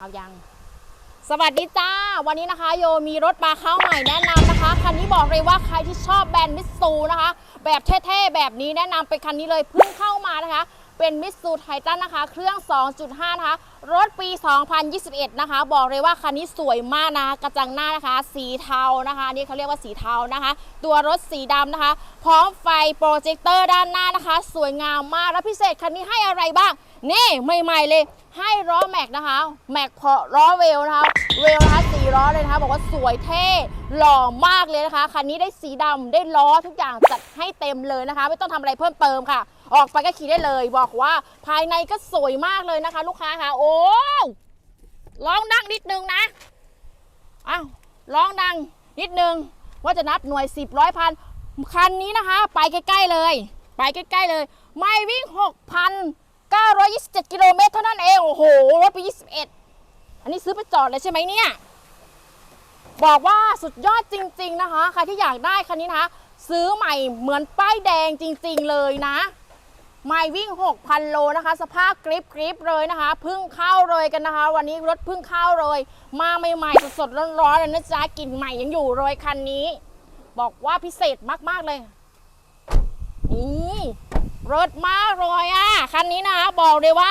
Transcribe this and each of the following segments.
เอายัง สวัสดีจ้า วันนี้นะคะ โยมีรถมาเข้าใหม่แนะนำนะคะ คันนี้บอกเลยว่าใครที่ชอบแบรนด์มิตซูนะคะ แบบเท่ๆ แบบนี้แนะนำเป็นคันนี้เลยเพิ่งเข้ามานะคะ เป็นมิตซูไททันนะคะ เครื่อง 2.5 นะคะ รถปี 2021 นะคะ บอกเลยว่าคันนี้สวยมากนะกระจังหน้านะคะ สีเทานะคะนนี่เขาเรียกว่าสีเทานะคะ ตัวรถสีดำนะคะ พร้อมไฟโปรเจคเตอร์ด้านหน้านะคะ สวยงามมากและพิเศษคันนี้ให้อะไรบ้างนี่ใหม่ๆเลย ให้ล้อแม็กนะคะ แม็กพอล้อเวลนะคะ เวลนะคะสีล้อเลยนะคะ บอกว่าสวยเท่หล่อมากเลยนะคะคันนี้ได้สีดำได้ล้อทุกอย่างจัดให้เต็มเลยนะคะ ไม่ต้องทำอะไรเพิ่มเติมค่ะ ออกไปก็ขี่ได้เลย บอกว่าภายในก็สวยมากเลยนะคะ ลูกค้าค่ะ โอ้ร้องดังนิดนึงนะอ้าวร้องดังนิดนึง ว่าจะนับหน่วยสิบร้อยพันคันนี้นะคะ ไปใกล้ๆเลย ไปใกล้ๆเลย ไม่วิ่งหกพัน 27 กิโลเมตรเท่านั้นเอง โอ้โห รถปี21 อันนี้ซื้อไปจอดเลยใช่ไหมเนี่ย บอกว่าสุดยอดจริง ๆ นะคะ ใครที่อยากได้คันนี้นะคะ ซื้อใหม่เหมือนป้ายแดงจริง ๆ เลยนะ ไม่วิ่ง 6,000 โลนะคะ สภาพกริปกริปเลยนะคะเพิ่งเข้าเลยกันนะคะ วันนี้รถเพิ่งเข้าเลย มาใหม่ๆ สดๆ ร้อนๆเลยนะจ๊ะกลิ่นใหม่ยังอยู่เลยคันนี้ บอกว่าพิเศษมากๆเลย นี่ รถมากเลยอะ คันนี้นะคะบอกเลยว่า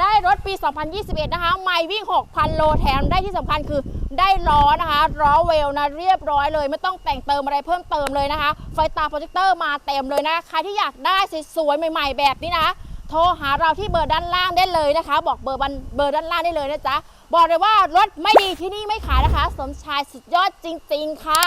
ได้รถปี 2021 นะคะ ไม่วิ่ง 6,000 โลแถมได้ที่สำคัญคือได้ล้อนะคะล้อเวลนะเรียบร้อยเลย ไม่ต้องแต่งเติมอะไรเพิ่มเติมเลยนะคะ ไฟตาโปรเจคเตอร์มาเต็มเลยนะใครที่อยากได้สวยๆใหม่ ๆ แบบนี้นะ โทรหาเราที่เบอร์ด้านล่างได้เลยนะคะ บอกเบอร์บันเบอร์ด้านล่างได้เลยนะจ๊ะ บอกเลยว่ารถไม่ดีที่นี่ไม่ขายนะคะ สมชายสุดยอดจริง ๆ ค่ะ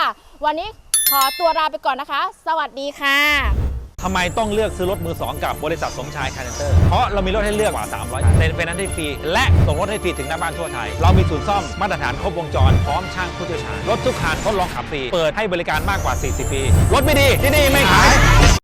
วันนี้ขอตัวลาไปก่อนนะคะ สวัสดีค่ะ ทำไมต้องเลือกซื้อรถมือ2กับบริษัทสมชายคาร์เนเตอร์ เพราะเรามีรถให้เลือกกว่า 300เซ็นเป็นนั้นให้ฟรี และส่งรถให้ฟรีถึงหน้าบ้านทั่วไทย เรามีศูนย์ซ่อมมาตรฐานครบวงจร พร้อมช่างผู้เชี่ยวชาญ รถทุกคันทดลองขับฟรี เปิดให้บริการมากกว่า 40 ปี รถไม่ดีที่นี่ไม่ขาย